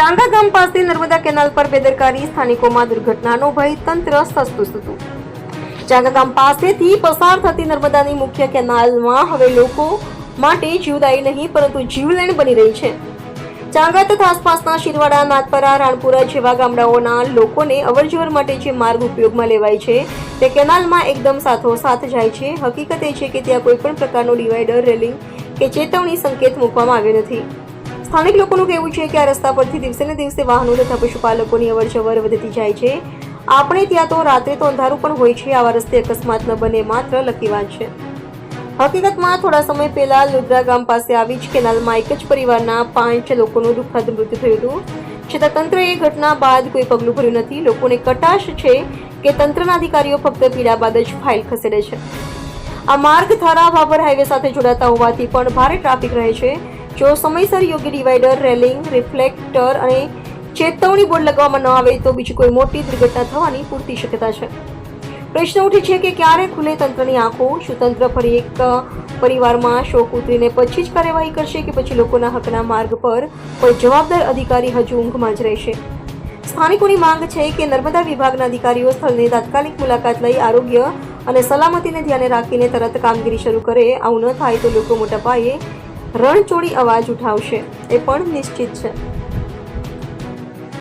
ચાંગા ગામ પાસે નર્મદા કેનાલ પર બેદરકારી, સ્થાનિકોમાં દુર્ઘટનાનો ભય, તંત્ર સસ્તું હતું ચાંગા ગામ પાસેથી પસાર થતી નર્મદાની મુખ્ય કેનાલમાં હવે લોકો માટે જીવદાયી નહીં, પરંતુ જીવલેણ બની રહી છે. ચાંગા તથા આસપાસના શિરવાડા નાથપરા રાણપુરા જેવા ગામડાઓના લોકોને અવરજવર માટે જે માર્ગ ઉપયોગમાં લેવાય છે, તે કેનાલમાં એકદમ સાથોસાથ જાય છે. હકીકત એ છે કે ત્યાં કોઈપણ પ્રકારનો ડિવાઈડર, રેલિંગ કે ચેતવણી સંકેત મૂકવામાં આવ્યો નથી. સ્થાનિક લોકોનું કહેવું છે કે આ રસ્તા પરથી દિવસે ને દિવસે વાહનો તથા પશુપાલકોની અવરજવર વધતી જાય છે. આપણે ત્યાં તો રાત્રે તો અંધારું પણ હોય છે, આવા રસ્તે અકસ્માત ન બને, માત્ર લકી વાત છે. હકીકતમાં થોડા સમય પહેલા લુદ્રા ગામ પાસે આવી જ કેનાલમાં એક જ પરિવારના પાંચ લોકોનું દુઃખદ મૃત્યુ થયું હતું. છતાં તંત્રએ ઘટના બાદ કોઈ પગલું ભર્યું નથી. લોકોને કટાશ છે કે તંત્રના અધિકારીઓ ફક્ત પીડા બાદ જ ફાઇલ ખસેડે છે. આ માર્ગ થારા ભાભર હાઈવે સાથે જોડાતા હોવાથી પણ ભારે ટ્રાફિક રહે છે. જો સમયસર યોગ્ય ડિવાઈડર રેલિંગ રિફ્લેક્ટર અને ચેતવણી બોર્ડ લગાવવામાં ન આવે તો બીજી કોઈ મોટી દુર્ઘટના થવાની પૂરતી શક્યતા છે. પ્રશ્ન ઉઠે છે કે ક્યારે ખુલે તંત્રની આંખો? શું તંત્ર ફરી એક પરિવારમાં શોક ઉતરીને પછી જ કાર્યવાહી કરશે કે પછી લોકોના હકના માર્ગ પર કોઈ જવાબદાર અધિકારી હજુ ઊંઘમાં જ રહેશે? સ્થાનિકોની માંગ છે કે નર્મદા વિભાગના અધિકારીઓ સ્થળની તાત્કાલિક મુલાકાત લઈ આરોગ્ય અને સલામતીને ધ્યાને રાખીને તરત કામગીરી શરૂ કરે. આવું ન થાય તો લોકો મોટા પાયે રણચોડી અવાજ ઉઠાવશે એ પણ નિશ્ચિત છે.